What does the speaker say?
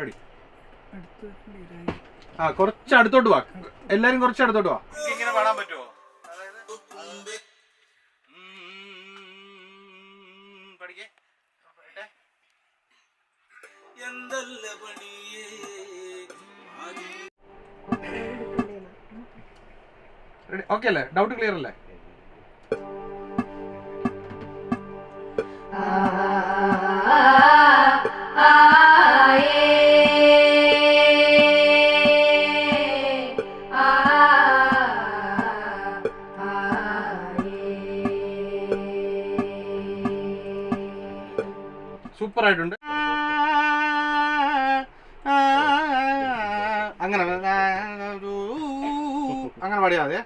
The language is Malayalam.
റെഡി? ആ കുറച്ച് അടുത്തോട്ട് വാ. എല്ലാരും കുറച്ച് അടുത്തോട്ട് വാ. ഇങ്ങനെ പാടാൻ പറ്റുമോ? പഠിക്കേ. ഓക്കെ അല്ലേ? ഡൗട്ട് ക്ലിയർ അല്ലേ? സൂപ്പർ ആയിട്ടുണ്ട് അങ്ങനെ അങ്ങനെ പാടിയാ മതിയെ